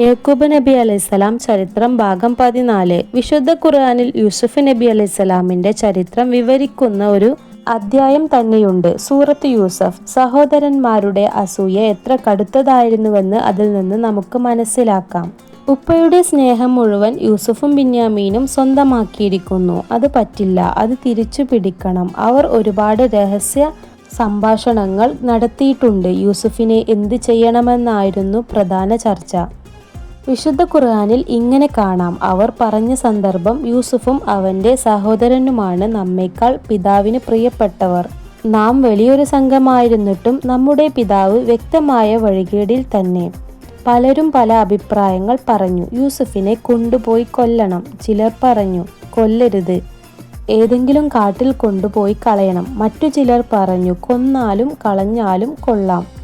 യാക്കൂബ് നബി അലൈഹിസ്സലാം ചരിത്രം ഭാഗം പതിനാല്. വിശുദ്ധ ഖുർആാനിൽ യൂസുഫ് നബി അലൈഹിസ്സലാമിന്റെ ചരിത്രം വിവരിക്കുന്ന ഒരു അധ്യായം തന്നെയുണ്ട്. സൂറത്ത് യൂസഫ് സഹോദരന്മാരുടെ അസൂയ എത്ര കടുത്തതായിരുന്നുവെന്ന് അതിൽ നിന്ന് നമുക്ക് മനസ്സിലാക്കാം. ഉപ്പയുടെ സ്നേഹം മുഴുവൻ യൂസുഫും ബിന്യാമീനും സ്വന്തമാക്കിയിരിക്കുന്നു. അത് പറ്റില്ല അത് തിരിച്ചു പിടിക്കണം. അവർ ഒരുപാട് രഹസ്യ സംഭാഷണങ്ങൾ നടത്തിയിട്ടുണ്ട്. യൂസുഫിനെ എന്ത് ചെയ്യണമെന്നായിരുന്നു പ്രധാന ചർച്ച. വിശുദ്ധ ഖുർആാനിൽ ഇങ്ങനെ കാണാം. അവർ പറഞ്ഞ സന്ദർഭം യൂസുഫും അവന്റെ സഹോദരനുമാണ് നമ്മേക്കാൾ പിതാവിന് പ്രിയപ്പെട്ടവർ. നാം വലിയൊരു സംഘമായിരുന്നിട്ടും നമ്മുടെ പിതാവ് വ്യക്തമായ വഴികേടിൽ തന്നെ. പലരും പല അഭിപ്രായങ്ങൾ പറഞ്ഞു. യൂസുഫിനെ കൊണ്ടുപോയി കൊല്ലണം. ചിലർ പറഞ്ഞു കൊല്ലരുത്. ഏതെങ്കിലും കാട്ടിൽ കൊണ്ടുപോയി കളയണം. മറ്റു ചിലർ പറഞ്ഞു കൊന്നാലും കളഞ്ഞാലും കൊള്ളാം.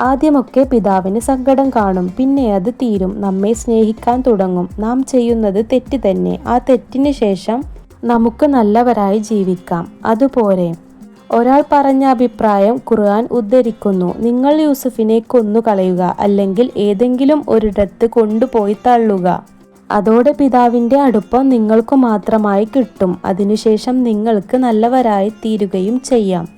ആദ്യമൊക്കെ പിതാവിന് സങ്കടം കാണും. പിന്നെ അത് തീരും. നമ്മെ സ്നേഹിക്കാൻ തുടങ്ങും. നാം ചെയ്യുന്നത് തെറ്റ് തന്നെ. ആ തെറ്റിന് ശേഷം നമുക്ക് നല്ലവരായി ജീവിക്കാം. അതുപോലെ ഒരാൾ പറഞ്ഞ അഭിപ്രായം ഖുർആൻ ഉദ്ധരിക്കുന്നു. നിങ്ങൾ യൂസുഫിനെ കൊന്നുകളയുക അല്ലെങ്കിൽ ഏതെങ്കിലും ഒരിടത്ത് കൊണ്ടുപോയി തള്ളുക. അതോടെ പിതാവിന്റെ അടുപ്പം നിങ്ങൾക്ക് മാത്രമായി കിട്ടും. അതിനുശേഷം നിങ്ങൾക്ക് നല്ലവരായി തീരുകയും ചെയ്യാം.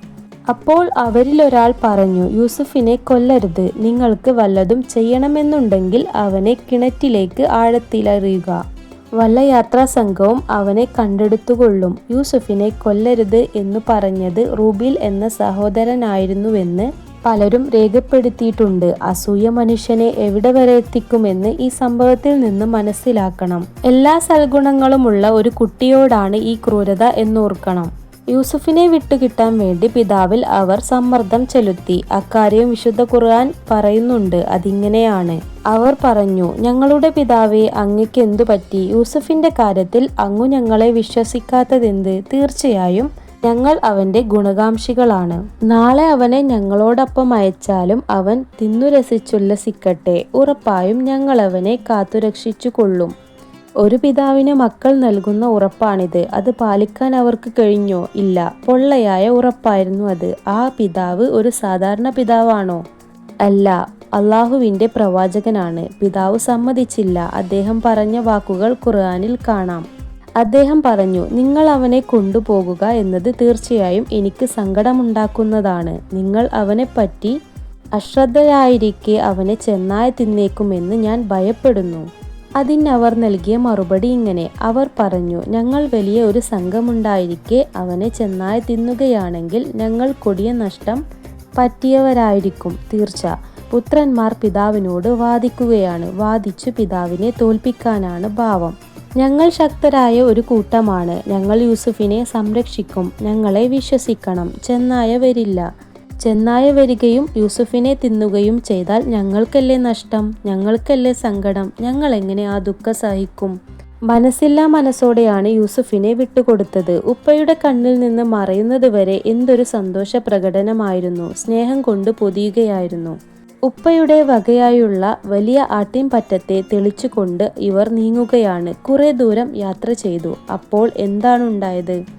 അപ്പോൾ അവരിലൊരാൾ പറഞ്ഞു യൂസഫിനെ കൊല്ലരുത്. നിങ്ങൾക്ക് വല്ലതും ചെയ്യണമെന്നുണ്ടെങ്കിൽ അവനെ കിണറ്റിലേക്ക് ആഴത്തിലറിയുക. വല്ല യാത്രാ സംഘവും അവനെ കണ്ടെടുത്തുകൊള്ളും. യൂസുഫിനെ കൊല്ലരുത് എന്ന് പറഞ്ഞത് റൂബിൽ എന്ന സഹോദരനായിരുന്നുവെന്ന് പലരും രേഖപ്പെടുത്തിയിട്ടുണ്ട്. അസൂയ മനുഷ്യനെ എവിടെ വരെ എത്തിക്കുമെന്ന് ഈ സംഭവത്തിൽ നിന്ന് മനസ്സിലാക്കണം. എല്ലാ സൽഗുണങ്ങളുമുള്ള ഒരു കുട്ടിയോടാണ് ഈ ക്രൂരത എന്നോർക്കണം. യൂസുഫിനെ വിട്ടുകിട്ടാൻ വേണ്ടി പിതാവിൽ അവർ സമ്മർദ്ദം ചെലുത്തി. അക്കാര്യം വിശുദ്ധ ഖുർആൻ പറയുന്നുണ്ട്. അതിങ്ങനെയാണ്. അവർ പറഞ്ഞു ഞങ്ങളുടെ പിതാവെ അങ്ങക്ക് എന്തു പറ്റി? യൂസുഫിന്റെ കാര്യത്തിൽ അങ്ങു ഞങ്ങളെ വിശ്വസിക്കാത്തതെന്ത്? തീർച്ചയായും ഞങ്ങൾ അവന്റെ ഗുണകാംക്ഷികളാണ്. നാളെ അവനെ ഞങ്ങളോടൊപ്പം അയച്ചാലും അവൻ തിന്നുരസിച്ചുല്ലസിക്കട്ടെ. ഉറപ്പായും ഞങ്ങൾ അവനെ കാത്തുരക്ഷിച്ചു കൊള്ളും ഒരു പിതാവിന് മക്കൾ നൽകുന്ന ഉറപ്പാണിത്. അത് പാലിക്കാൻ അവർക്ക് കഴിഞ്ഞോ? ഇല്ല. പൊള്ളയായ ഉറപ്പായിരുന്നു അത്. ആ പിതാവ് ഒരു സാധാരണ പിതാവാണോ? അല്ല. അള്ളാഹുവിന്റെ പ്രവാചകനാണ്. പിതാവ് സമ്മതിച്ചില്ല. അദ്ദേഹം പറഞ്ഞ വാക്കുകൾ ഖുർആാനിൽ കാണാം. അദ്ദേഹം പറഞ്ഞു നിങ്ങൾ അവനെ കൊണ്ടുപോകുക എന്നത് തീർച്ചയായും എനിക്ക് സങ്കടമുണ്ടാക്കുന്നതാണ്. നിങ്ങൾ അവനെ പറ്റി അശ്രദ്ധരായിരിക്കെ അവനെ ചെന്നായ തിന്നേക്കുമെന്ന് ഞാൻ ഭയപ്പെടുന്നു. അതിന് അവർ നൽകിയ മറുപടി ഇങ്ങനെ. അവർ പറഞ്ഞു ഞങ്ങൾ വലിയ ഒരു സംഘമുണ്ടായിരിക്കെ അവനെ ചെന്നായി തിന്നുകയാണെങ്കിൽ ഞങ്ങൾ കൊടിയ നഷ്ടം പറ്റിയവരായിരിക്കും തീർച്ച. പുത്രന്മാർ പിതാവിനോട് വാദിക്കുകയാണ് വാദിച്ചു പിതാവിനെ തോൽപ്പിക്കാനാണ് ഭാവം. ഞങ്ങൾ ശക്തരായ ഒരു കൂട്ടമാണ് ഞങ്ങൾ യൂസുഫിനെ സംരക്ഷിക്കും ഞങ്ങളെ വിശ്വസിക്കണം ചെന്നായ വരില്ല ചെന്നായ വരികയും യൂസുഫിനെ തിന്നുകയും ചെയ്താൽ ഞങ്ങൾക്കല്ലേ നഷ്ടം ഞങ്ങൾക്കല്ലേ സങ്കടം ഞങ്ങൾ എങ്ങനെ ആ ദുഃഖ സഹിക്കും? മനസ്സില്ലാ മനസ്സോടെയാണ് യൂസുഫിനെ വിട്ടുകൊടുത്തത്. ഉപ്പയുടെ കണ്ണിൽ നിന്ന് മറയുന്നത് വരെ എന്തൊരു സന്തോഷ പ്രകടനമായിരുന്നു. സ്നേഹം കൊണ്ട് പൊതിയുകയായിരുന്നു. ഉപ്പയുടെ വകയായുള്ള വലിയ ആട്ടിൻപറ്റത്തെ തെളിച്ചുകൊണ്ട് ഇവർ നീങ്ങുകയാണ്. കുറേ ദൂരം യാത്ര ചെയ്തു. അപ്പോൾ എന്താണുണ്ടായത്?